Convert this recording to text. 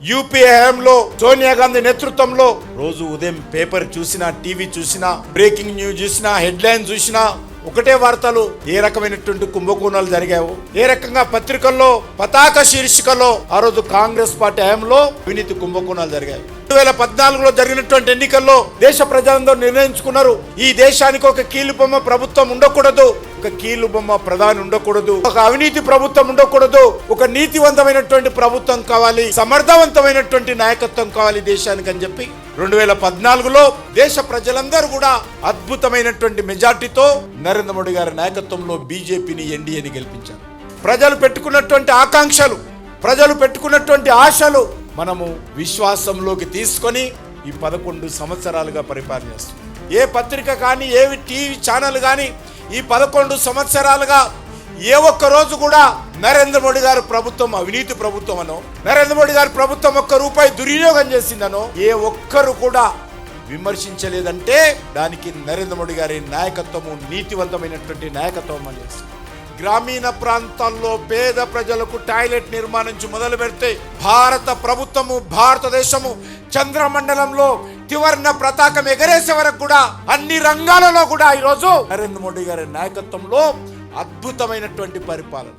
UPA హయాంలో సోనియా గాంధీ నేతృత్వంలో రోజు ఉదయం పేపర్ చూసినా టీవీ చూసినా బ్రేకింగ్ న్యూస్ చూసినా హెడ్లైన్ చూసినా ఒకటే వార్తలు ఏ రకమైనటువంటి కుంభకోణాలు జరిగావు ఏ రకంగా పత్రికల్లో పతాక శీర్షికలో ఆ రోజు కాంగ్రెస్ పార్టీ హయాంలో అవినీతి కుంభకోణాలు జరిగాయి. రెండు వేల పద్నాలుగులో జరిగినటువంటి ఎన్నికల్లో దేశ ప్రజలందరూ నిర్ణయించుకున్నారు ఈ దేశానికి ఒక కీలు బొమ్మ ప్రభుత్వం ఉండకూడదు ఒక కీలు బొమ్మ ప్రధాని ఉండకూడదు ఒక అవినీతి ప్రభుత్వం ఉండకూడదు ఒక నీతివంతమైనటువంటి ప్రభుత్వం కావాలి సమర్థవంతమైనటువంటి నాయకత్వం కావాలి దేశానికి అని చెప్పి రెండు వేల పద్నాలుగులో దేశ ప్రజలందరూ కూడా అద్భుతమైనటువంటి మెజార్టీతో నరేంద్ర మోడీ గారి నాయకత్వంలో బీజేపీని ఎన్డీఏని గెలిపించారు. ప్రజలు పెట్టుకున్నటువంటి ఆకాంక్షలు ప్రజలు పెట్టుకున్నటువంటి ఆశలు మనము విశ్వాసంలోకి తీసుకొని ఈ పదకొండు సంవత్సరాలుగా పరిపాలన చేస్తున్నాం. ఏ పత్రిక కానీ ఏ టీవీ ఛానల్ కానీ ఈ పదకొండు సంవత్సరాలుగా ఏ ఒక్క రోజు కూడా నరేంద్ర మోడీ గారి ప్రభుత్వం అవినీతి ప్రభుత్వం అనో నరేంద్ర మోడీ గారి ప్రభుత్వం ఒక్క రూపాయి దుర్వినియోగం చేసిందనో ఏ ఒక్కరు కూడా విమర్శించలేదంటే దానికి నరేంద్ర మోడీ గారి నాయకత్వము నీతివంతమైనటువంటి నాయకత్వం అని గ్రామీణ ప్రాంతాల్లో పేద ప్రజలకు టాయిలెట్ నిర్మాణం నుంచి మొదలు పెడితే భారత ప్రభుత్వము భారతదేశము చంద్రమండలంలో త్రివర్ణ ప్రతాకం ఎగరేసే వరకు కూడా అన్ని రంగాలలో కూడా ఈరోజు నరేంద్ర మోడీ గారి నాయకత్వంలో అద్భుతమైనటువంటి పరిపాలన.